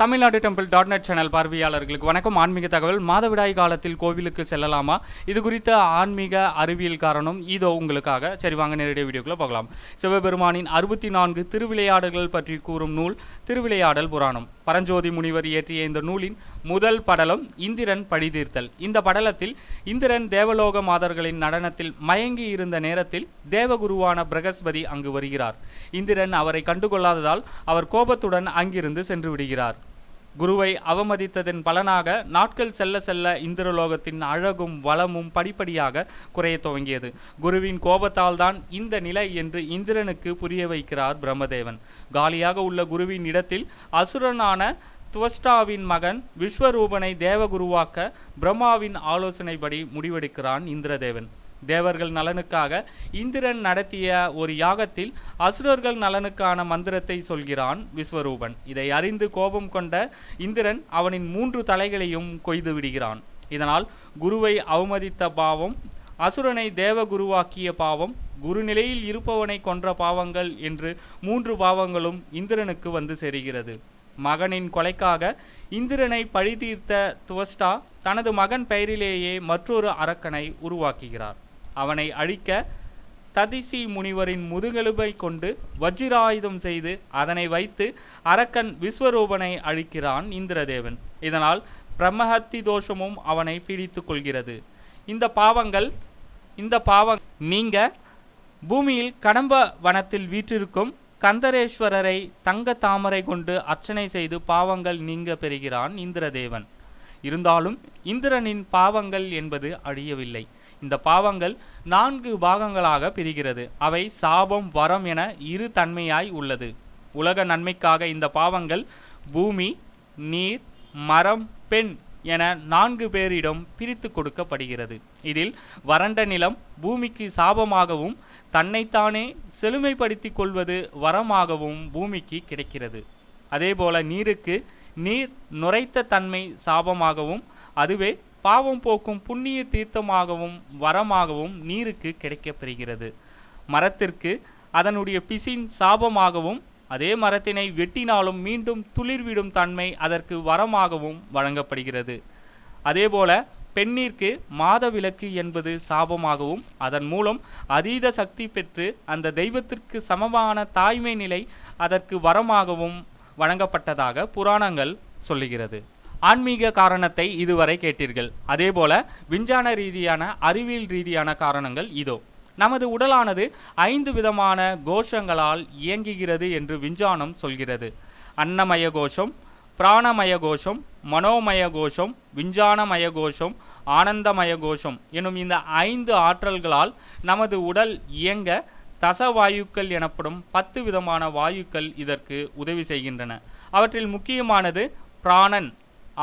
Tamil Nadu temple dot net channel பார்வையாளர்களுக்கு வணக்கம். ஆன்மீக தகவல் மாதவிடாய் காலத்தில் கோவிலுக்கு செல்லலாமா? இது குறித்த ஆன்மீக அறிவியல் காரணம் இதோ உங்களுக்காக. சரி வாங்க நேரடிய வீடியோக்குள்ள போகலாம். சிவபெருமானின் அறுபத்தி நான்கு திருவிளையாடல்கள் பற்றி கூறும் நூல் திருவிளையாடல் புராணம். பரஞ்சோதி முனிவர் இயற்றிய இந்த நூலின் முதல் படலம் இந்திரன் படிதீர்த்தல். இந்த படலத்தில் இந்திரன் தேவலோக மாதர்களின் நடனத்தில் மயங்கி இருந்த நேரத்தில் தேவகுருவான பிரகஸ்பதி அங்கு வருகிறார். இந்திரன் அவரை கண்டுகொள்ளாததால் அவர் கோபத்துடன் அங்கிருந்து சென்று விடுகிறார். குருவை அவமதித்ததன் பலனாக நாட்கள் செல்ல செல்ல இந்திரலோகத்தின் அழகும் வளமும் படிப்படியாக குறைய துவங்கியது. குருவின் கோபத்தால் தான் இந்த நிலை என்று இந்திரனுக்கு புரிய வைக்கிறார் பிரம்மதேவன். காலியாக உள்ள குருவின் இடத்தில் அசுரனான துவஸ்டாவின் மகன் விஸ்வரூபனை தேவகுருவாக்க பிரம்மாவின் ஆலோசனைப்படி முடிவெடுக்கிறான் இந்திரதேவன். தேவர்கள் நலனுக்காக இந்திரன் நடத்திய ஒரு யாகத்தில் அசுரர்கள் நலனுக்கான மந்திரத்தை சொல்கிறான் விஸ்வரூபன். இதை அறிந்து கோபம் கொண்ட இந்திரன் அவனின் மூன்று தலைகளையும் கொய்து விடுகிறான். இதனால் குருவை அவமதித்த பாவம் அசுரனை தேவகுருவாக்கிய பாவம் குருநிலையில் இருப்பவனை கொன்ற பாவங்கள் என்று மூன்று பாவங்களும் இந்திரனுக்கு வந்து சேருகிறது. மகனின் கொலைக்காக இந்திரனை பழிதீர்த்த துவஸ்டா தனது மகன் பெயரிலேயே மற்றொரு அரக்கனை உருவாக்குகிறார். அவனை அழிக்க ததிசி முனிவரின் முதுகெலும்பை கொண்டு வஜ்ராயுதம் செய்து அதனை வைத்து அரக்கன் விஸ்வரூபனை அழிக்கிறான் இந்திரதேவன். இதனால் பிரம்மஹத்தி தோஷமும் அவனை பிடித்து கொள்கிறது. இந்த பாவங்கள் இந்த பாவம் நீங்க பூமியில் கடம்ப வனத்தில் வீற்றிருக்கும் கந்தரேஸ்வரரை தங்க தாமரை கொண்டு அர்ச்சனை செய்து பாவங்கள் நீங்க பெறுகிறான் இந்திரதேவன். இருந்தாலும் இந்திரனின் பாவங்கள் என்பது அழியவில்லை. இந்த பாவங்கள் நான்கு பாகங்களாக பிரிகிறது. அவை சாபம் வரம் என இரு தன்மையாய் உள்ளது. உலக நன்மைக்காக இந்த பாவங்கள் பூமி நீர் மரம் பெண் என நான்கு பேரிடம் பிரித்து கொடுக்கப்படுகிறது. இதில் வறண்ட நிலம் பூமிக்கு சாபமாகவும் தன்னைத்தானே செழுமைப்படுத்திக் கொள்வது வரமாகவும் பூமிக்கு கிடைக்கிறது. அதேபோல நீருக்கு நீர் நுரைத்த தன்மை சாபமாகவும் அதுவே பாவம் போக்கும் புண்ணிய தீர்த்தமாகவும் வரமாகவும் நீருக்கு கிடைக்கப்பெறுகிறது. மரத்திற்கு அதனுடைய பிசின் சாபமாகவும் அதே மரத்தினை வெட்டினாலும் மீண்டும் துளிர்விடும் தன்மை அதற்கு வரமாகவும் வழங்கப்படுகிறது. அதேபோல பெண்ணிற்கு மாதவிலக்கு என்பது சாபமாகவும் அதன் மூலம் அதீத சக்தி பெற்று அந்த தெய்வத்திற்கு சமமான தாய்மை நிலை அதற்கு வரமாகவும் வழங்கப்பட்டதாக புராணங்கள் சொல்லுகிறது. ஆன்மீக காரணத்தை இதுவரை கேட்டீர்கள். அதேபோல விஞ்ஞான ரீதியான அறிவியல் ரீதியான காரணங்கள் இதோ. நமது உடலானது ஐந்து விதமான கோஷங்களால் இயங்குகிறது என்று விஞ்ஞானம் சொல்கிறது. அன்னமய கோஷம் பிராணமய கோஷம் மனோமய கோஷம் விஞ்ஞானமய கோஷம் ஆனந்தமய கோஷம் எனும் இந்த ஐந்து ஆற்றல்களால் நமது உடல் இயங்க தசவாயுக்கள் எனப்படும் பத்து விதமான வாயுக்கள் இதற்கு உதவி செய்கின்றன. அவற்றில் முக்கியமானது பிராணன்.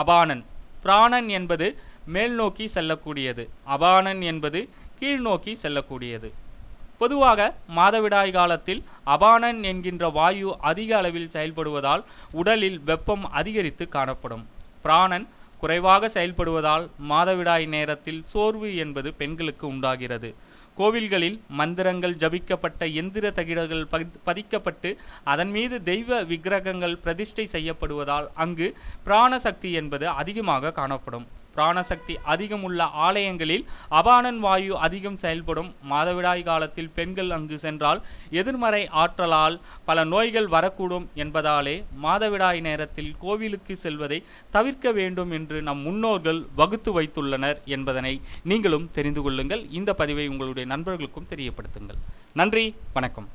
அபானன். பிராணன் என்பது மேல் நோக்கி செல்லக்கூடியது. அபானன் என்பது கீழ் நோக்கி செல்லக்கூடியது. பொதுவாக மாதவிடாய் காலத்தில் அபானன் என்கின்ற வாயு அதிக அளவில் செயல்படுவதால் உடலில் வெப்பம் அதிகரித்து காணப்படும். பிராணன் குறைவாக செயல்படுவதால் மாதவிடாய் நேரத்தில் சோர்வு என்பது பெண்களுக்கு உண்டாகிறது. கோவில்களில் மந்திரங்கள் ஜபிக்கப்பட்ட எந்திர தகிடங்கள் பதிக்கப்பட்டு அதன் மீது தெய்வ விக்கிரகங்கள் பிரதிஷ்டை செய்யப்படுவதால் அங்கு பிராண சக்தி என்பது அதிகமாக காணப்படும். பிராணசக்தி அதிகம் உள்ள ஆலயங்களில் அபானன் வாயு அதிகம் செயல்படும் மாதவிடாய் காலத்தில் பெண்கள் அங்கு சென்றால் எதிர்மறை ஆற்றலால் பல நோய்கள் வரக்கூடும் என்பதாலே மாதவிடாய் நேரத்தில் கோவிலுக்கு செல்வதை தவிர்க்க வேண்டும் என்று நம் முன்னோர்கள் வகுத்து வைத்துள்ளனர் என்பதனை நீங்களும் தெரிந்து கொள்ளுங்கள். இந்த பதிவை உங்களுடைய நண்பர்களுக்கும் தெரியப்படுத்துங்கள். நன்றி வணக்கம்.